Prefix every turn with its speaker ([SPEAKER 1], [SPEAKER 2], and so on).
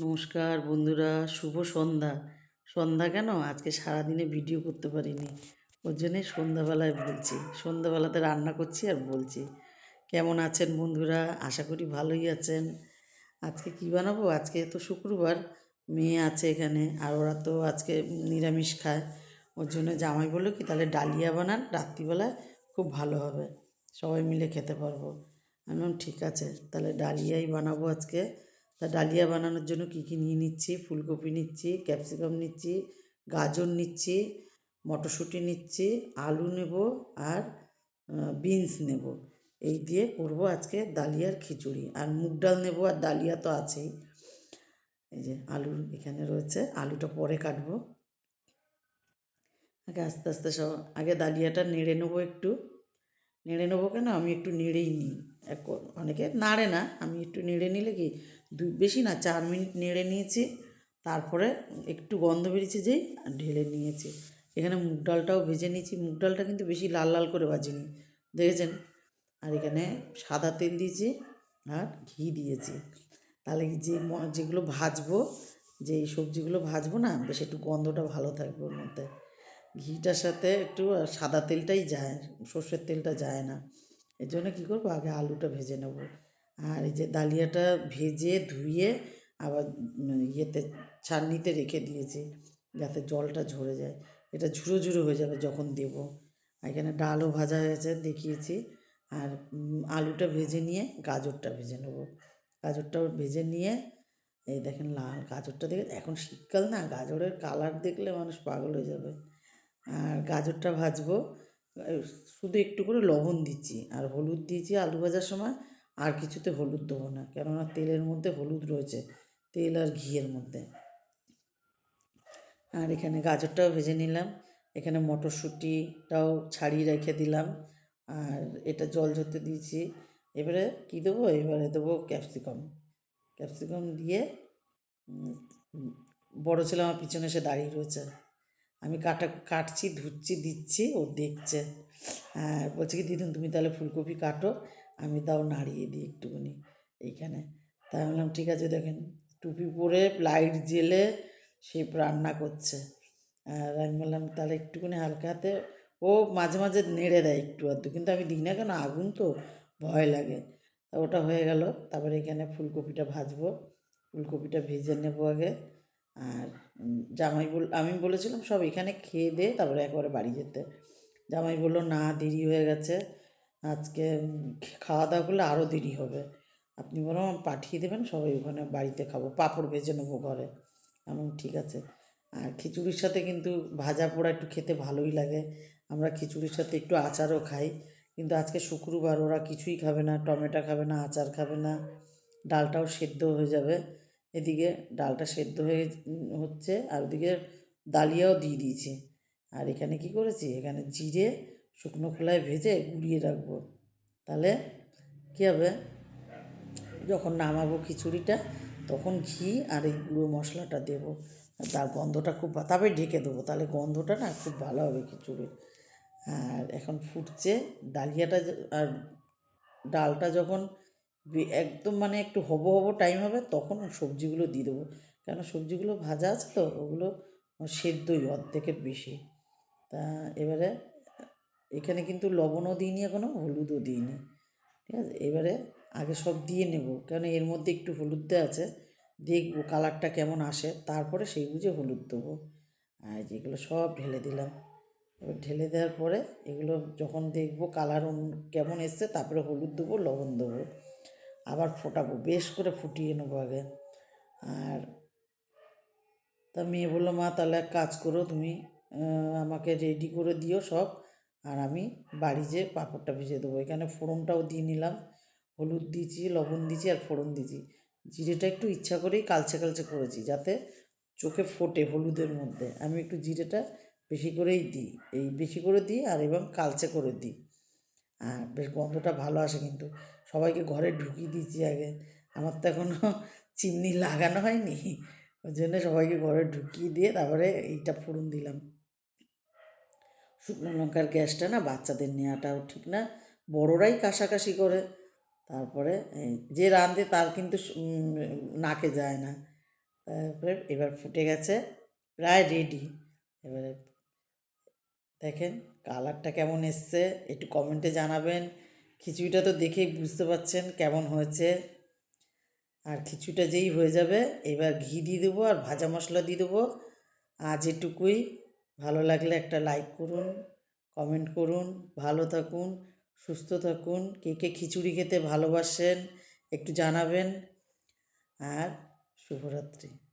[SPEAKER 1] নমস্কার বন্ধুরা, শুভ সন্ধ্যা। সন্ধ্যা কেন? আজকে সারাদিনে ভিডিও করতে পারিনি। ওর জন্যে সন্ধ্যাবেলায় বলছি। সন্ধ্যাবেলাতে রান্না করছি আর বলছি। কেমন আছেন বন্ধুরা? আশা করি ভালোই আছেন। আজকে কী বানাবো? আজকে তো শুক্রবার, মেয়ে আছে এখানে আর ওরা তো আজকে নিরামিষ খায়। ওর জন্য জামাই বলল কি, তাহলে ডালিয়া বানান, রাত্রিবেলায় খুব ভালো হবে। সবাই মিলে খেতে পারব। আমি ঠিক আছে, তাহলে ডালিয়াই বানাবো আজকে। তা ডালিয়া বানানোর জন্য কী কী নিয়ে নিচ্ছি? ফুলকপি নিচ্ছি, ক্যাপসিকাম নিচ্ছি, গাজর নিচ্ছি, মটরশুঁটি নিচ্ছি, আলু নেব আর বিনস নেব। এই দিয়ে করব আজকে ডালিয়ার খিচুড়ি। আর মুগ ডাল নেব আর ডালিয়া তো আছেই। এই যে আলু এখানে রয়েছে, আলুটা পরে কাটবো। আগে আস্তে আস্তে সব, আগে ডালিয়াটা নেড়ে নেব একটু। নেড়ে নেব কেন? আমি একটু নেড়েই নিই। অনেকে নাড়ে না। আমি একটু নেড়ে নিলে কি দুই বেশি না, চার মিনিট নেড়ে নিয়েছি। তারপরে একটু গন্ধ বেরিয়েছে যেই ঢেলে নিয়েছি। এখানে মুগ ডালটাও ভেজে নিয়েছি। মুগ ডালটা কিন্তু বেশি লাল লাল করে ভাজিনি, দেখেছেন? আর এখানে সাদা তেল দিয়েছি আর ঘি দিয়েছি। তাহলে যে যেগুলো ভাজবো, যে সবজিগুলো ভাজবো না, বেশ একটু গন্ধটা ভালো থাকবে ওর মধ্যে। ঘিটার সাথে একটু সাদা তেলটাই যায়, সর্ষের তেলটা যায় না। এর জন্য কী করব? আগে আলুটা ভেজে নেব। আর এই যে ডালিয়াটা ভেজে ধুয়ে আবার ইয়েতে ছাঁকনিতে রেখে দিয়েছি যাতে জলটা ঝরে যায়। এটা ঝুরো ঝুরো হয়ে যাবে যখন দেব। এখানে ডালও ভাজা হয়েছে দেখিয়েছি। আর আলুটা ভেজে নিয়ে গাজরটা ভেজে নেব। গাজরটাও ভেজে নিয়ে এই দেখেন লাল গাজরটা দেখে, এখন শীতকাল না, গাজরের কালার দেখলে মানুষ পাগল হয়ে যাবে। আর গাজরটা ভাজবো। শুধু একটু করে লবণ দিচ্ছি আর হলুদ দিয়েছি আলু ভাজার সময়। আর কিছুতে হলুদ দেবো না, কেননা তেলের মধ্যে হলুদ রয়েছে, তেল আর ঘিয়ের মধ্যে। আর এখানে গাজরটাও ভেজে নিলাম, এখানে মটরশুঁটিটাও ছাড়িয়ে রেখে দিলাম। আর এটা জল ঝরতে দিয়েছি, এবারে কী দেবো? এবারে দেবো ক্যাপসিকাম। ক্যাপসিকাম দিয়ে বড় ছেলে আমার পিছনে এসে দাঁড়িয়ে রয়েছে। আমি কাটা, কাটছি, ধুচ্ছি, দিচ্ছি, ও দেখছে। আর বলছে কি, দিদুন, তুমি তাহলে ফুলকপি কাটো, আমি তাও নাড়িয়ে দিই একটুখানি এইখানে। তাই বললাম, ঠিক আছে, দেখেন, টুপি পরে লাইট জেলে সে রান্না করছে। আর আমি বললাম, তাহলে একটুখানি হালকা হাতে। ও মাঝে মাঝে নেড়ে দেয় একটু আধটু, কিন্তু আমি দিই না কেন, আগুন তো, ভয় লাগে। তা ওটা হয়ে গেল, তারপরে এখানে ফুলকপিটা ভাজবো, ফুলকপিটা ভেজে নেব আগে, আর জামাই বল, আমি বলেছিলাম সব এখানে খেয়ে দিয়ে তারপরে একবারে বাড়ি যেতে। জামাই বলল, না, দেরি হয়ে গেছে। আজকে খাওয়া দাওয়া করলে আরও দেরি হবে। আপনি বরং পাঠিয়ে দেবেন, সবাই ওখানে বাড়িতে খাব। পাঁপড় ভেজে নেব ঘরে। আমি ঠিক আছে। আর খিচুড়ির সাথে কিন্তু ভাজা পোড়া একটু খেতে ভালোই লাগে। আমরা খিচুড়ির সাথে একটু আচারও খাই। কিন্তু আজকে শুক্রবার, ওরা কিছুই খাবে না, টমেটো খাবে না, আচার খাবে না। ডালটাও সেদ্ধ হয়ে যাবে। এদিকে ডালটা সেদ্ধ হয়ে হচ্ছে আর ওদিকে ডালিয়াও দিয়ে দিয়েছি। আর এখানে কি করেছি? এখানে জিরে শুকনো খোলায় ভেজে গুলিয়ে রাখব। তাহলে কী হবে? যখন নামাবো খিচুড়িটা, তখন ঘি আর এই গুঁড়ো মশলাটা দেবো। তার গন্ধটা খুব তারপরে ঢেকে দেবো, তাহলে গন্ধটা না খুব ভালো হবে খিচুড়ির। আর এখন ফুটছে, ডালিয়াটা আর ডালটা যখন একদম মানে একটু হব হব টাইম হবে, তখন সবজিগুলো দিয়ে দেবো। কেন সবজিগুলো ভাজা আছে তো, ওগুলো সেদ্ধই অর্ধেকের বেশি। তা এবারে এখানে কিন্তু লবণও দিইনি এখনও হলুদও দিইনি। ঠিক আছে? এবারে আগে সব দিয়ে নেব। কেন এর মধ্যে একটু হলুদ দেওয়া আছে, দেখব কালারটা কেমন আসে। তারপরে সেই বুঝে হলুদ দেবো। আর যেগুলো সব ঢেলে দিলাম। এবার ঢেলে দেওয়ার পরে এগুলো যখন দেখব কালার কেমন এসছে, তারপরে হলুদ দেবো, লবণ দেবো। আবার ফোটাবো, বেশ করে ফুটিয়ে নেব আগে। আর তা মেয়ে বলল, মা, তাহলে এক কাজ করো, তুমি আমাকে রেডি করে দিও সব, আর আমি বাড়ি যেয়ে পাঁপড়টা ভেজে দেবো। এখানে ফোড়নটাও দিয়ে নিলাম, হলুদ দিয়েছি, লবণ দিয়েছি আর ফোড়ন দিয়েছি। জিরেটা একটু ইচ্ছা করেই কালচে কালচে করেছি, যাতে চোখে ফোটে হলুদের মধ্যে। আমি একটু জিরেটা বেশি করেই দিই, এই বেশি করে দিই আর এবং কালচে করে দিই। আর বেশ গন্ধটা ভালো আসে কিন্তু। সবাইকে ঘরে ঢুকিয়ে দিয়েছি আগে। আমার তো এখনও চিমনি লাগানো হয়নি। ওই জন্য সবাইকে ঘরে ঢুকিয়ে দিয়ে তারপরে এইটা ফোড়ন দিলাম। শুকনো লঙ্কার গ্যাসটা না বাচ্চাদের নেওয়াটাও ঠিক না। বড়রাই কাশাকাশি করে। তারপরে যে রাঁধে তার কিন্তু নাকে যায় না। তারপরে এবার ফুটে গেছে। প্রায় রেডি এবারে দেখেন কালারটা কেমন এসছে একটু কমেন্টে জানাবেন। খিচুড়িটা তো দেখেই বুঝতে পারছেন কেমন হয়েছে। আর খিচুড়িটা যেই হয়ে যাবে, এবার ঘি দিয়ে দেবো আর ভাজা মশলা দিয়ে দেবো। আজ এটুকুই। ভালো লাগলে একটা লাইক করুন কমেন্ট করুন, ভালো থাকুন, সুস্থ থাকুন, কে কে খিচুড়ি খেতে ভালোবাসেন একটু জানাবেন। আর শুভরাত্রি।